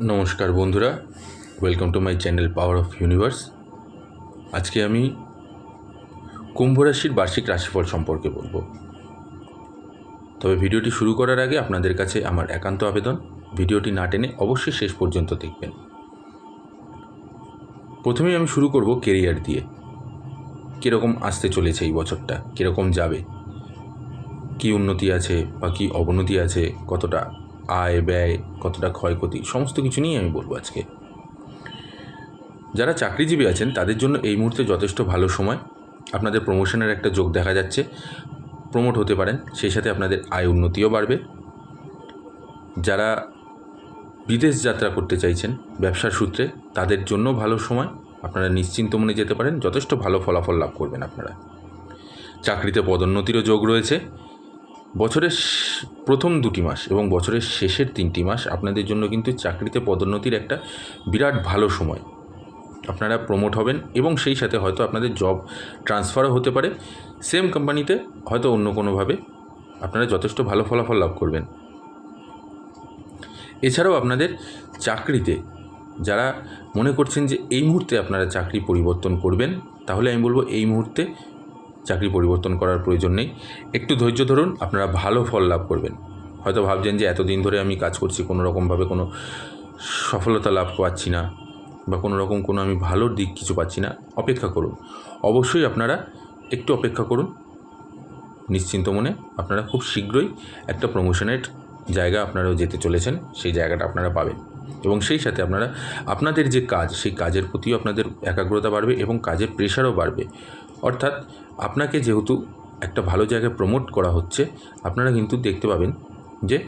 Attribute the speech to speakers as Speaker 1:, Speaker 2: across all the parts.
Speaker 1: নমস্কার বন্ধুরা welcome to my channel power of universe আজকে আমি কুম্ভ রাশির বার্ষিক রাশিফল সম্পর্কে বলব। তবে ভিডিওটি শুরু করার আগে আপনাদের কাছে আমার একান্ত আবেদন, ভিডিওটি না টেনে অবশ্যই শেষ পর্যন্ত দেখবেন। প্রথমেই আমি শুরু করব কেরিয়ার দিয়ে। কীরকম আসতে চলেছে এই বছরটা, কীরকম যাবে, কী উন্নতি আছে বা কী অবনতি আছে, কতটা আয় ব্যয়, কতটা ক্ষয়ক্ষতি, সমস্ত কিছু নিয়েই আমি বলব আজকে। যারা চাকরিজীবী আছেন, তাদের জন্য এই মুহূর্তে যথেষ্ট ভালো সময়। আপনাদের প্রমোশনের একটা যোগ দেখা যাচ্ছে। প্রমোট হতে পারেন, সেই সাথে আপনাদের আয় উন্নতিও বাড়বে। যারা বিদেশ যাত্রা করতে চাইছেন, ব্যবসার সূত্রে, তাদের জন্য ভালো সময়। আপনারা নিশ্চিন্ত মনে যেতে পারেন, যথেষ্ট ভালো ফলাফল লাভ করবেন আপনারা। চাকরিতে পদোন্নতিরও যোগ রয়েছে। বছরের প্রথম দুটি মাস এবং বছরের শেষের তিনটি মাস আপনাদের জন্য কিন্তু চাকরিতে পদোন্নতির একটা বিরাট ভালো সময়। আপনারা প্রমোট হবেন এবং সেই সাথে হয়তো আপনাদের জব ট্রান্সফারও হতে পারে। সেম কোম্পানিতে হয়তো অন্য কোনোভাবে আপনারা যথেষ্ট ভালো ফলাফল লাভ করবেন। এছাড়াও আপনাদের চাকরিতে যারা মনে করছেন যে এই মুহূর্তে আপনারা চাকরি পরিবর্তন করবেন, তাহলে আমি বলব এই মুহূর্তে চাকরি পরিবর্তন করার প্রয়োজন নেই। একটু ধৈর্য ধরুন, আপনারা ভালো ফল লাভ করবেন। হয়তো ভাবছেন যে এতদিন ধরে আমি কাজ করছি, কোনো রকমভাবে কোনো সফলতা লাভ পাচ্ছি না বা কোনো রকম কোনো আমি ভালো দিক কিছু পাচ্ছি না। অপেক্ষা করুন। অবশ্যই আপনারা একটু অপেক্ষা করুন। নিশ্চিন্ত মনে আপনারা খুব শীঘ্রই একটা প্রমোশনের জায়গা আপনারাও যেতে চলেছেন, সেই জায়গাটা আপনারা পাবেন। এবং সেই সাথে আপনারা, আপনাদের যে কাজ, সেই কাজের প্রতিও আপনাদের একাগ্রতা বাড়বে এবং কাজের প্রেশারও বাড়বে। অর্থাৎ আপনাকে যেহেতু একটা ভালো জায়গায় প্রমোট করা হচ্ছে, আপনারা কিন্তু দেখতে পাবেন যে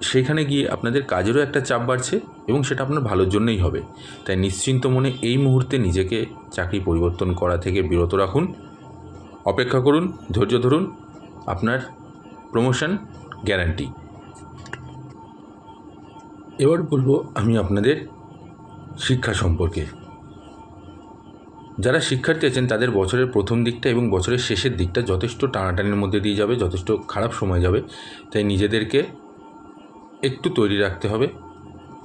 Speaker 1: সেখানে গিয়ে আপনাদের কাজেরও একটা চাপ বাড়ছে এবং সেটা আপনার ভালোর জন্যই হবে। তাই নিশ্চিন্ত মনে এই মুহূর্তে নিজেকে চাকরি পরিবর্তন করা থেকে বিরত রাখুন। অপেক্ষা করুন, ধৈর্য ধরুন, আপনার প্রমোশন গ্যারান্টি এবার বলব আমি আপনাদের শিক্ষা সম্পর্কে। যারা শিক্ষার্থী আছেন, তাদের বছরের প্রথম দিকটা এবং বছরের শেষের দিকটা যথেষ্ট টানাটানির মধ্যে দিয়ে যাবে, যথেষ্ট খারাপ সময় যাবে। তাই নিজেদেরকে একটু তৈরি রাখতে হবে,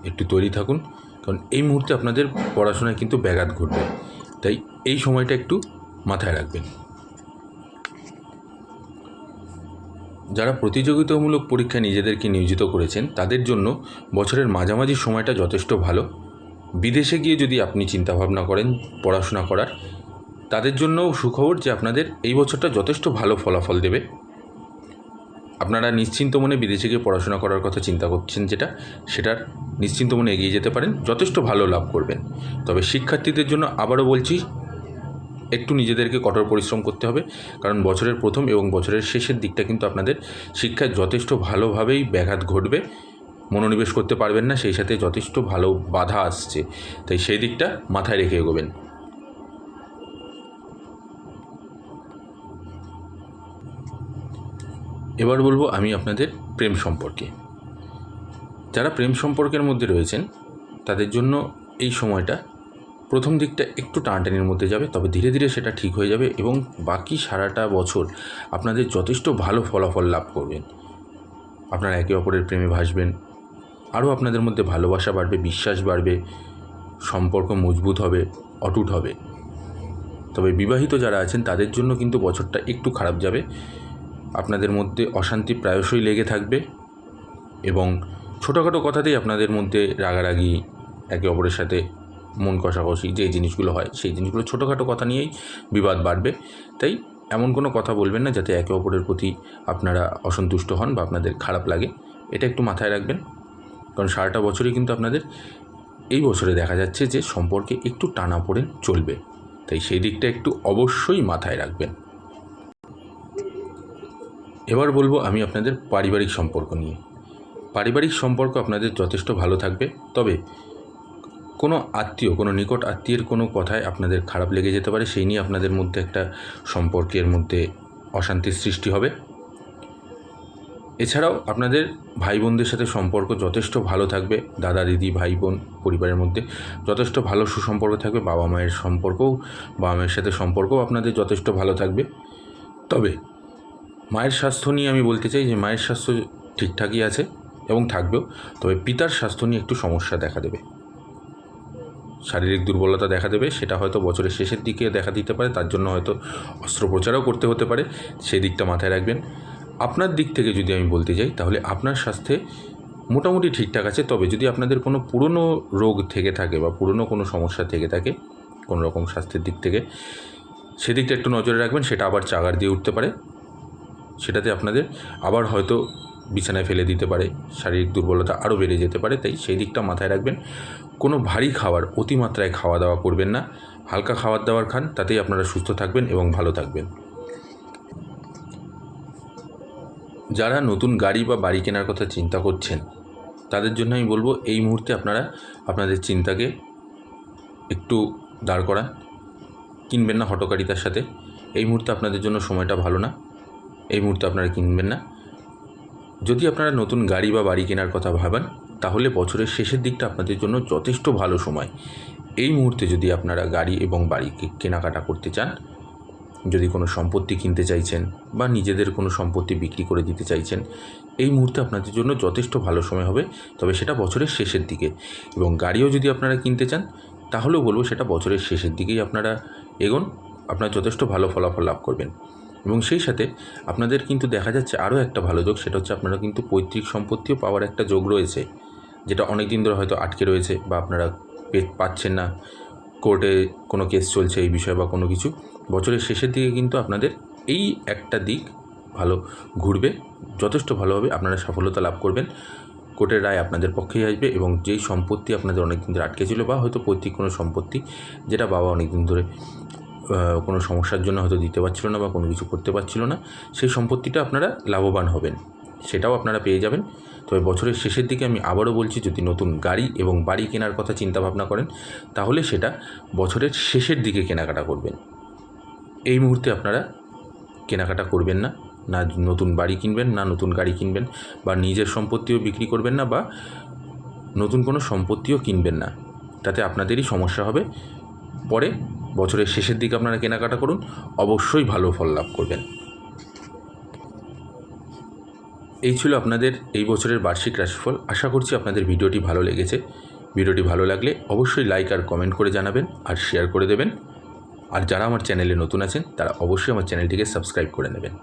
Speaker 1: একটু তৈরি থাকুন, কারণ এই মুহূর্তে আপনাদের পড়াশোনায় কিন্তু ব্যাঘাত ঘটবে। তাই এই সময়টা একটু মাথায় রাখবেন। যারা প্রতিযোগিতামূলক পরীক্ষায় নিজেদেরকে নিয়োজিত করেছেন, তাদের জন্য বছরের মাঝামাঝি সময়টা যথেষ্ট ভালো। বিদেশে গিয়ে যদি আপনি চিন্তাভাবনা করেন, পড়াশোনা করার, তাদের জন্যও সুখবর যে আপনাদের এই বছরটা যথেষ্ট ভালো ফলাফল দেবে। আপনারা নিশ্চিন্ত মনে বিদেশে গিয়ে পড়াশোনা করার কথা চিন্তা করছেন যেটা, সেটার নিশ্চিন্ত মনে এগিয়ে যেতে পারেন, যথেষ্ট ভালো লাভ করবেন। তবে শিক্ষার্থীদের জন্য আবারও বলছি, একটু নিজেদেরকে কঠোর পরিশ্রম করতে হবে, কারণ বছরের প্রথম এবং বছরের শেষের দিকটা কিন্তু আপনাদের শিক্ষায় যথেষ্ট ভালোভাবেই ব্যাঘাত ঘটবে। মনোনিবেশ করতে পারবেন না, সেই সাথে যথেষ্ট ভালো বাধা আসছে। তাই সেই দিকটা মাথায় রেখে এগোবেন। এবার বলব আমি আপনাদের প্রেম সম্পর্কে। যারা প্রেম সম্পর্কের মধ্যে রয়েছেন, তাদের জন্য এই সময়টা প্রথম দিকটা একটু টানটানির মধ্যে যাবে, তবে ধীরে ধীরে সেটা ঠিক হয়ে যাবে এবং বাকি সারাটা বছর আপনাদের যথেষ্ট ভালো ফলাফল লাভ করবেন। আপনারা একে অপরের প্রেমে ভাসবেন আরও আপনাদের মধ্যে ভালোবাসা বাড়বে, বিশ্বাস বাড়বে, সম্পর্ক মজবুত হবে, অটুট হবে। তবে বিবাহিত যারা আছেন, তাদের জন্য কিন্তু বছরটা একটু খারাপ যাবে। আপনাদের মধ্যে অশান্তি প্রায়শই লেগে থাকবে এবং ছোটোখাটো কথাতেই আপনাদের মধ্যে রাগারাগি, একে অপরের সাথে মন কষাকষি, যে জিনিসগুলো হয়, সেই জিনিসগুলো ছোটোখাটো কথা নিয়েই বিবাদ বাড়বে। তাই এমন কোনো কথা বলবেন না, যাতে একে অপরের প্রতি আপনারা অসন্তুষ্ট হন বা আপনাদের খারাপ লাগে। এটা একটু মাথায় রাখবেন। কারণ সারাটা বছরই কিন্তু আপনাদের এই বছরে দেখা যাচ্ছে যে সম্পর্কে একটু টানা পড়েন চলবে। তাই সেই দিকটা একটু অবশ্যই মাথায় রাখবেন। এবার বলব আমি আপনাদের পারিবারিক সম্পর্ক নিয়ে। পারিবারিক সম্পর্ক আপনাদের যথেষ্ট ভালো থাকবে, তবে কোনো আত্মীয়, কোনো নিকট আত্মীয়ের কোনো কথায় আপনাদের খারাপ লেগে যেতে পারে, সেই নিয়ে আপনাদের মধ্যে একটা সম্পর্কের মধ্যে অশান্তির সৃষ্টি হবে। এছাড়াও আপনাদের ভাই বোনদের সাথে সম্পর্ক যথেষ্ট ভালো থাকবে, দাদা, দিদি ভাই বোন পরিবারের মধ্যে যথেষ্ট ভালো সুসম্পর্ক থাকবে, বাবা মায়ের সম্পর্কও, বাবা মায়ের সাথে সম্পর্কও আপনাদের যথেষ্ট ভালো থাকবে। তবে মায়ের স্বাস্থ্য নিয়ে আমি বলতে চাই যে মায়ের স্বাস্থ্য ঠিকঠাকই আছে এবং থাকবেও, তবে পিতার স্বাস্থ্য নিয়ে একটু সমস্যা দেখা দেবে। শারীরিক দুর্বলতা দেখা দেবে, সেটা হয়তো বছরের শেষের দিকে দেখা দিতে পারে, তার জন্য হয়তো অস্ত্রোপচারও করতে হতে পারে সেই দিকটা মাথায় রাখবেন। আপনার দিক থেকে যদি আমি বলতে যাই, তাহলে আপনার স্বাস্থ্যে মোটামুটি ঠিকঠাক আছে। তবে যদি আপনাদের কোনো পুরনো রোগ থেকে থাকে বা পুরনো কোনো সমস্যা থেকে থাকে, কোনো রকম স্বাস্থ্যের দিক থেকে, সেদিকটা একটু নজরে রাখবেন, সেটা আবার চাগার দিয়ে উঠতে পারে। সেটাতে আপনাদের আবার হয়তো বিছানায় ফেলে দিতে পারে, শারীরিক দুর্বলতা আরও বেড়ে যেতে পারে, তাই সেই দিকটা মাথায় রাখবেন। কোনো ভারী খাবার অতিমাত্রায় খাওয়া দাওয়া করবেন না, হালকা খাবার দাবার খান, তাতেই আপনারা সুস্থ থাকবেন এবং ভালো থাকবেন। যারা নতুন গাড়ি বা বাড়ি কেনার কথা চিন্তা করছেন, তাদের জন্য আমি বলব এই মুহূর্তে আপনারা আপনাদের চিন্তাকে একটু দাঁড় করান। কিনবেন না হটকারিতার সাথে। এই মুহূর্তে আপনাদের জন্য সময়টা ভালো না। এই মুহূর্তে আপনারা কিনবেন না। যদি আপনারা নতুন গাড়ি বা বাড়ি কেনার কথা ভাবেন, তাহলে বছরের শেষের দিকটা আপনাদের জন্য যথেষ্ট ভালো সময়। এই মুহূর্তে যদি আপনারা গাড়ি এবং বাড়ি কেনাকাটা করতে চান যদি কোনো সম্পত্তি কিনতে চাইছেন বা নিজেদের কোনো সম্পত্তি বিক্রি করে দিতে চাইছেন, এই মুহূর্তে আপনাদের জন্য যথেষ্ট ভালো সময় হবে, তবে সেটা বছরের শেষের দিকে। এবং গাড়িও যদি আপনারা কিনতে চান, তাহলেও বলব সেটা বছরের শেষের দিকেই আপনারা এগোন, আপনারা যথেষ্ট ভালো ফলাফল লাভ করবেন। এবং সেই সাথে আপনাদের কিন্তু দেখা যাচ্ছে আরও একটা ভালো যোগ, সেটা হচ্ছে আপনারা কিন্তু পৈতৃক সম্পত্তিও পাওয়ার একটা যোগ রয়েছে, যেটা অনেক দিন ধরে হয়তো আটকে রয়েছে বা আপনারা পাচ্ছেন না, কোর্টে কোনো কেস চলছে এই বিষয়ে বা কোনো কিছু। বছরের শেষের দিকে কিন্তু আপনাদের এই একটা দিক ভালো ঘুরবে, যথেষ্ট ভালো হবে, আপনারা সফলতা লাভ করবেন। কোর্টের রায় আপনাদের পক্ষেই আসবে এবং যেই সম্পত্তি আপনাদের অনেক দিন ধরে আটকে ছিল বা হয়তো পৈতৃক কোনো সম্পত্তি যেটা বাবা অনেক দিন ধরে কোনো সমস্যার জন্য হয়তো দিতে পারছিল না বা কোনো কিছু করতে পারছিল না, সেই সম্পত্তিটা আপনারা লাভবান হবেন, সেটাও আপনারা পেয়ে যাবেন। তবে বছরের শেষের দিকে আমি আবারও বলছি, যদি নতুন গাড়ি এবং বাড়ি কেনার কথা চিন্তা ভাবনা করেন, তাহলে সেটা বছরের শেষের দিকে কেনাকাটা করবেন। এই মুহূর্তে আপনারা কেনাকাটা করবেন না না নতুন বাড়ি কিনবেন, না নতুন গাড়ি কিনবেন, বা নিজের সম্পত্তিও বিক্রি করবেন না, বা নতুন কোনো সম্পত্তিও কিনবেন না। তাতে আপনাদেরই সমস্যা হবে। পরে বছরের শেষের দিকে আপনারা কেনাকাটা করুন, অবশ্যই ভালো ফল লাভ করবেন। এই ছিল আপনাদের এই বছরের বার্ষিক রাশিফল। আশা করছি আপনাদের ভিডিওটি ভালো লেগেছে। ভিডিওটি ভালো লাগলে অবশ্যই লাইক আর কমেন্ট করে জানাবেন আর শেয়ার করে দেবেন। আর যারা আমার চ্যানেলে নতুন আছেন তারা অবশ্যই আমার চ্যানেলটিকে সাবস্ক্রাইব করে নেবেন।